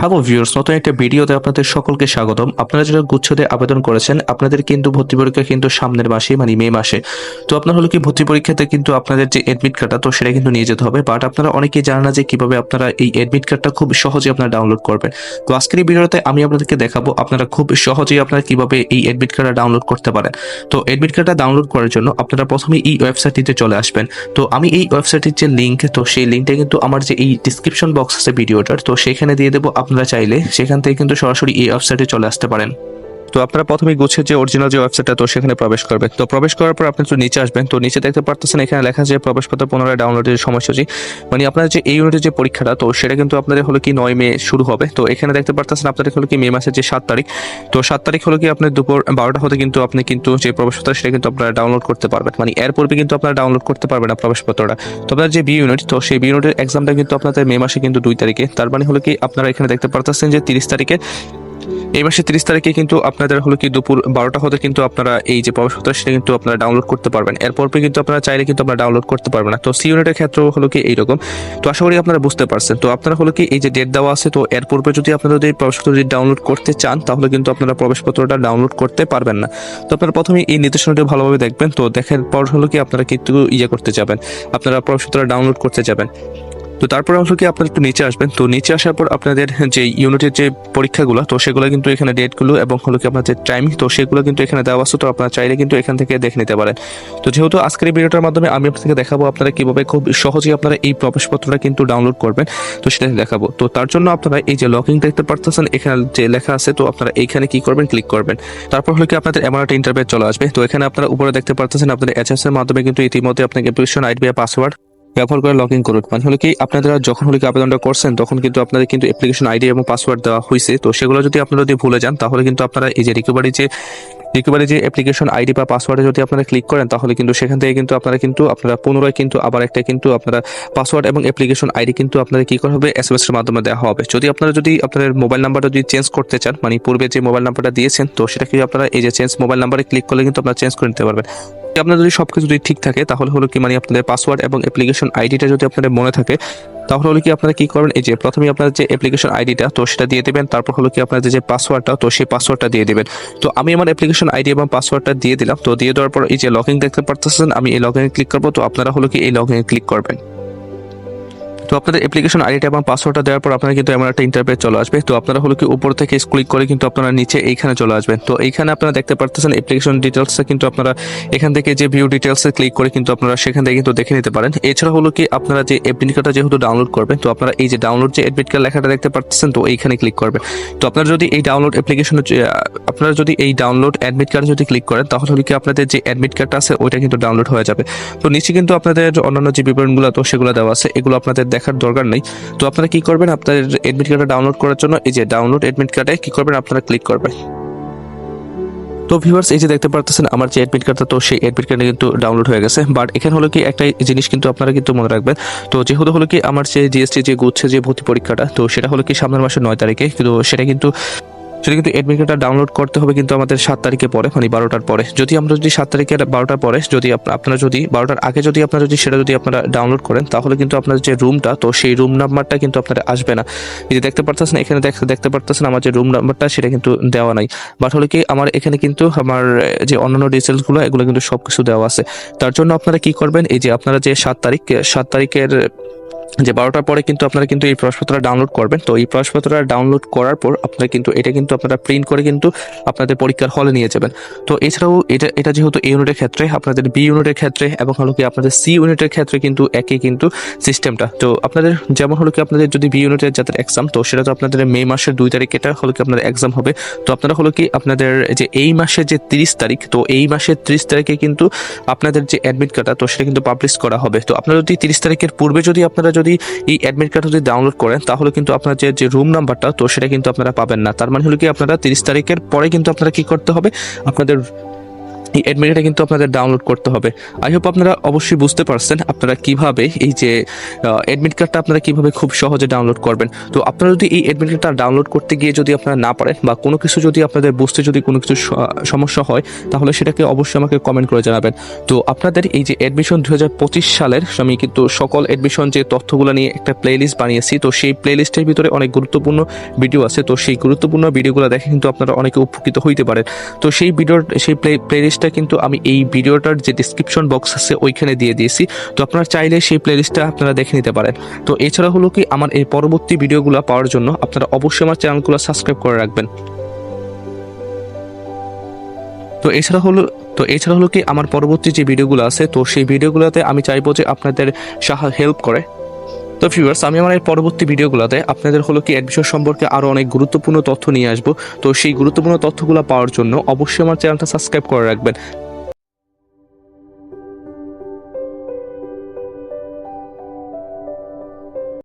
Hello viewers নতুন একটা ভিডিওতে আপনাদের সকলকে স্বাগতম। আপনারা যারা গুচ্ছতে আবেদন করেছেন, আপনাদের কিন্তু ভর্তি পরীক্ষা কিন্তু সামনের মাসে মানে মে মাসে। তো আপনার হলো কি ভর্তি পরীক্ষাতে কিন্তু আপনাদের যে এডমিট কার্ডটা তো সেটা কিন্তু নিয়ে যেতে হবে। বাট আপনারা অনেকেই জানেন না যে কীভাবে আপনারা এই অ্যাডমিট কার্ডটা খুব সহজে আপনারা ডাউনলোড করবেন। তো আজকের এই ভিডিওতে আমি আপনাদেরকে দেখাবো আপনারা খুব সহজেই আপনারা কীভাবে এই এডমিট কার্ডটা ডাউনলোড করতে পারেন। তো এডমিট কার্ডটা ডাউনলোড করার জন্য আপনারা প্রথমে এই ওয়েবসাইটটিতে চলে আসবেন। তো আমি এই ওয়েবসাইটের যে লিঙ্ক তো সেই লিঙ্কটা কিন্তু আমার যে এই ডিসক্রিপশন বক্স আছে ভিডিওটার, তো সেখানে দিয়ে দেবো আপনারা চাইলে সেখান থেকে কিন্তু সরাসরি এই ওয়েবসাইটে চলে আসতে পারেন। তো আপনারা প্রথমে গুছের যে অরিজিনাল যে ওয়েবসাইটটা তো সেখানে প্রবেশ করবেন তো প্রবেশ করার পর আপনি একটু নিচে আসবেন। তো নিচে দেখতে পারতেছেন, এখানে লেখা আছে প্রবেশপত্র পুনরায় ডাউনলোডের সময়সূচি। মানে আপনার যে এই ইউনিটের যে পরীক্ষাটা, তো সেটা কিন্তু আপনাদের হলো কি নয় মে শুরু হবে। তো এখানে দেখতে পারতেছেন, আপনাদের হলো কি মে মাসের যে সাত তারিখ। তো সাত তারিখ হলো কি আপনার দুপুর বারোটা হতে কিন্তু আপনি কিন্তু যে প্রবেশপত্র সেটা কিন্তু আপনারা ডাউনলোড করতে পারবেন। মানে এর পূর্বে কিন্তু আপনারা ডাউনলোড করতে পারবেন না প্রবেশপত্রটা তো আপনার যে বি ইউনিট তো সেই বি ইউনিটের এক্সামটা কিন্তু আপনাদের মে মাসে কিন্তু দুই তারিখে। তার মানে হলো কি আপনারা এখানে দেখতে পারতেছেন যে তিরিশ তারিখে এই মাসের তিরিশ তারিখে কিন্তু আপনাদের হলো কি দুপুর বারোটা হতে কিন্তু আপনারা এই যে প্রবেশপত্র সেটা কিন্তু আপনারা ডাউনলোড করতে পারবেন। এরপর কিন্তু আপনারা চাইলে কিন্তু আপনারা ডাউনলোড করতে পারবেন না। তো সি ইউনিটের ক্ষেত্রেও হলো কি এইরকম। তো আশা করি আপনারা বুঝতে পারছেন। তো আপনারা হলো কি এই যে ডেট দেওয়া আছে, তো এর পূর্বে যদি আপনারা যদি প্রবেশপত্র যদি ডাউনলোড করতে চান, তাহলে কিন্তু আপনারা প্রবেশপত্রটা ডাউনলোড করতে পারবেন না। তো আপনারা প্রথমে এই নির্দেশনাটি ভালোভাবে দেখবেন। তো দেখার পর হলো কি আপনারা কিন্তু ইয়ে করতে যাবেন। আপনারা প্রবেশপত্র ডাউনলোড করতে যাবেন। তো তারপর হলো কি আপনারা একটু নিচে আসবেন। তো নিচে আসার পর আপনাদের যে ইউনিটের যে পরীক্ষাগুলো, তো সেগুলো কিন্তু এখানে ডেটগুলো এবং হলো কি আপনাদের টাইম তো সেগুলো কিন্তু এখানে দেওয়া আছে। তো আপনারা চাইলে কিন্তু এখান থেকে দেখে নিতে পারেন। তো যেহেতু আজকের এই ভিডিওটার মাধ্যমে আমি আপনাদেরকে দেখাবো আপনারা কীভাবে খুব সহজেই আপনারা এই প্রবেশপত্রটা কিন্তু ডাউনলোড করবেন, তো সেটা দেখাবো। তো তার জন্য আপনারা এই যে লগইন দেখতে পারতেছেন, এখানে যে লেখা আছে, তো আপনারা এইখানে কি করবেন ক্লিক করবেন। তারপর হলো কি আপনাদের এমন একটা ইন্টারভেট চলে আসবে। তো এখানে আপনারা উপরে দেখতে পারতেছেন, আপনাদের এইচএস এর মাধ্যমে কিন্তু ইতিমধ্যে আপনাকে অ্যাপ্লিকেশন আইডি পাসওয়ার্ড ব্যবহার করে লগ ইন করুন। মানে হলো কি, আপনারা যখন হলো কি আবেদনটা করছেন, তখন কিন্তু আপনাদের কিন্তু অ্যাপ্লিকেশন আইডি এবং পাসওয়ার্ড দেওয়া হয়েছে তো সেগুলো যদি আপনারা যদি ভুলে যান, তাহলে কিন্তু আপনারা এই যে রিকভারি যে রিকভারি যে অ্যাপ্লিকেশন আইডি বা পাসওয়ার্ডে যদি আপনারা ক্লিক করেন, তাহলে কিন্তু সেখান থেকে কিন্তু আপনারা কিন্তু, আপনারা পুনরায় কিন্তু আবার একটা কিন্তু আপনারা পাসওয়ার্ড এবং অ্যাপ্লিকেশন আইডি কিন্তু আপনাদের কি করা হবে? এস এম এর মাধ্যমে দেওয়া হবে। যদি আপনারা যদি আপনাদের মোবাইল নাম্বারটা যদি চেঞ্জ করতে চান মানে পূর্বে যে মোবাইল নাম্বারটা দিয়েছেন, তো সেটা কিন্তু আপনারা এই যে চেঞ্জ মোবাইল নাম্বারে ক্লিক করলে কিন্তু আপনারা চেঞ্জ করে নিতে পারবেন। আপনার যদি সব কিছু যদি ঠিক থাকে, তাহলে হলো কি মানে আপনাদের পাসওয়ার্ড এবং অ্যাপ্লিকেশন আইডিটা যদি আপনাদের মনে থাকে, তাহলে হলো কি আপনারা কি করবেন? এই যে প্রথমে আপনার যে অ্যাপ্লিকেশন আইডিটা তো সেটা দিয়ে দেবেন। তারপর হলো কি আপনাদের যে পাসওয়ার্ডটা তো সেই পাসওয়ার্ডটা দিয়ে দেবেন। তো আমি আমার অ্যাপ্লিকেশন আইডি এবং পাসওয়ার্ডটা দিয়ে দিলাম। তো দিয়ে দেওয়ার পর এই যে লগ দেখতে পারতেছেন, আমি এই লগ ক্লিক করব। তো আপনারা হলো কি এই লগ ক্লিক করবেন। তো আপনাদের অ্যাপ্লিকেশন আইডিটা এবং পাসওয়ার্ডটা দেওয়ার পর আপনারা কিন্তু এমন একটা ইন্টারপ্রেট চলে আসবে। তো আপনারা হলো কি উপর থেকে ক্লিক করে কিন্তু আপনারা নিচে এইখানে চলে আসবেন। তো এইখানে আপনারা দেখতে পারতেছেন অ্যাপ্লিকেশন ডিটেলসে কিন্তু আপনারা এখান থেকে যে ভিউ ডিটেলসে ক্লিক করে কিন্তু আপনারা সেখান থেকে কিন্তু দেখে নিতে পারেন। এছাড়া হলো কি আপনারা যে এডমিট কার্ডটা যেহেতু ডাউনলোড করবেন, তো আপনারা এই যে ডাউনলোড যে অ্যাডমিট কার্ড লেখাটা দেখতে পারতেছেন, তো এইখানে ক্লিক করবেন। তো আপনারা যদি এই ডাউনলোড অ্যাপ্লিকেশন আপনারা যদি এই ডাউনলোড অ্যাডমিট কার্ড যদি ক্লিক করেন, তাহলে হলো কি আপনাদের যে অ্যাডমিট কার্ডটা আছে, ওইটা কিন্তু ডাউনলোড হয়ে যাবে। তো নিচে কিন্তু আপনাদের অন্যান্য যে বিবরণগুলো, তো সেগুলো দেওয়া আছে। এগুলো আপনাদের দেখার দরকার নেই। তো আপনারা কি করবেন? আপনার এডমিট কার্ডটা ডাউনলোড করার জন্য এই যে ডাউনলোড এডমিট কার্ডে কি করবেন? আপনারা ক্লিক করবেন। তো ভিউয়ার্স এই যে দেখতে পারতেছেন আমার যে অ্যাডমিট কার্ডটা তো সেই অ্যাডমিট কার্ডে কিন্তু ডাউনলোড হয়ে গেছে। বাট এখানে হলো কি একটা জিনিস কিন্তু আপনারা কিন্তু মনে রাখবেন। তো যেহেতু হলো কি আমার যে জিএসটি যে গুচ্ছে যে ভর্তি পরীক্ষাটা, তো সেটা হলো কি সামনের মাসের নয় তারিখে, কিন্তু সেটা কিন্তু সেটা কিন্তু অ্যাডমিট কার্ডটা ডাউনলোড করতে হবে কিন্তু আমাদের সাত তারিখে পরে মানে বারোটার পরে। যদি আমরা যদি সাত তারিখের বারোটার পরে যদি আপনারা যদি বারোটার আগে যদি আপনারা যদি সেটা যদি আপনারা ডাউনলোড করেন, তাহলে কিন্তু আপনার যে রুমটা তো সেই রুম নাম্বারটা কিন্তু আপনারা আসবে না। এই যে দেখতে পারতেছেন, এখানে দেখ- দেখতে পারতেছেন আমার যে রুম নাম্বারটা সেটা কিন্তু দেওয়া নাই। বাট হলে কি, আমার এখানে কিন্তু আমার যে অন্যান্য ডিটেলসগুলো এগুলো কিন্তু সব কিছু দেওয়া আছে। তার জন্য আপনারা কি করবেন, এই যে আপনারা যে সাত তারিখ, সাত তারিখের যে বারোটার পরে কিন্তু আপনারা কিন্তু এই প্রশ্নপত্রটা ডাউনলোড করবেন। তো এই প্রশ্নপত্রটা ডাউনলোড করার পর আপনারা কিন্তু, এটা কিন্তু আপনারা প্রিন্ট করে কিন্তু আপনাদের পরীক্ষার হলে নিয়ে যাবেন। তো এছাড়াও এটা এটা যেহেতু এ ইউনিটের ক্ষেত্রে, আপনাদের বি ইউনিটের ক্ষেত্রে এবং হলো কি আপনাদের সি ইউনিটের ক্ষেত্রে কিন্তু একই কিন্তু সিস্টেমটা তো আপনাদের, যেমন হলো কি আপনাদের যদি বি ইউনিটের যাদের এক্সাম তো সেটা তো আপনাদের মে মাসের দুই তারিখ, এটা হলো কি আপনাদের এক্সাম হবে। তো আপনারা হলো কি আপনাদের যে এই মাসের যে তিরিশ তারিখ, তো এই মাসের তিরিশ তারিখে কিন্তু আপনাদের যে অ্যাডমিট কার্ডটা তো সেটা কিন্তু পাবলিশ করা হবে। তো আপনারা যদি তিরিশ তারিখের পূর্বে যদি আপনারা যদি এই অ্যাডমিট কার্ড যদি ডাউনলোড করেন, তাহলে কিন্তু আপনার যে যে রুম নাম্বারটা তো সেটা কিন্তু আপনারা পাবেন না। তার মানে হলো কি, আপনারা তিরিশ তারিখের পরে কিন্তু আপনারা কি করতে হবে? আপনাদের এই অ্যাডমিটটা কিন্তু আপনাদের ডাউনলোড করতে হবে। আই হোপ আপনারা অবশ্যই বুঝতে পারছেন আপনারা কীভাবে এই যে অ্যাডমিট কার্ডটা আপনারা কীভাবে খুব সহজে ডাউনলোড করবেন। তো আপনারা যদি এই অ্যাডমিট কার্ডটা ডাউনলোড করতে গিয়ে যদি আপনারা না পারেন বা কোনো কিছু যদি আপনাদের বুঝতে যদি কোনো কিছু সমস্যা হয়, তাহলে সেটাকে অবশ্যই আমাকে কমেন্ট করে জানাবেন। তো আপনাদের এই যে অ্যাডমিশন দু হাজার পঁচিশ সালের আমি কিন্তু সকল অ্যাডমিশন যে তথ্যগুলো নিয়ে একটা প্লেলিস্ট বানিয়েছি, তো সেই প্লেলিস্টের ভিতরে অনেক গুরুত্বপূর্ণ ভিডিও আছে। তো সেই গুরুত্বপূর্ণ ভিডিওগুলো দেখে কিন্তু আপনারা অনেকে উপকৃত হইতে পারেন। তো সেই ভিডিওর সেই প্লে প্লেলিস্টটা কিন্তু আমি এই ভিডিওটার যে ডিসক্রিপশন বক্স আছে, ওইখানে দিয়ে দিয়েছি। তো আপনারা চাইলে সেই প্লেলিস্টটা আপনারা দেখে নিতে পারেন। তো এছাড়া হলো কি, আমার এই পরবর্তী ভিডিওগুলো পাওয়ার জন্য আপনারা অবশ্যই আমার চ্যানেলগুলো সাবস্ক্রাইব করে রাখবেন। তো এছাড়া হলো, তো এছাড়া হলো কি, আমার পরবর্তী যে ভিডিওগুলো আছে, তো সেই ভিডিওগুলোতে আমি চাইব যে আপনাদের সাহা হেল্প করে। তো ভিউয়ার্স আমি আমার এই পরবর্তী ভিডিওগুলোতে আপনাদের হলো কি অ্যাডমিশন সম্পর্কে আরও অনেক গুরুত্বপূর্ণ তথ্য নিয়ে আসব। তো সেই গুরুত্বপূর্ণ তথ্যগুলো পাওয়ার জন্য অবশ্যই আমার চ্যানেলটা সাবস্ক্রাইব করে রাখবেন।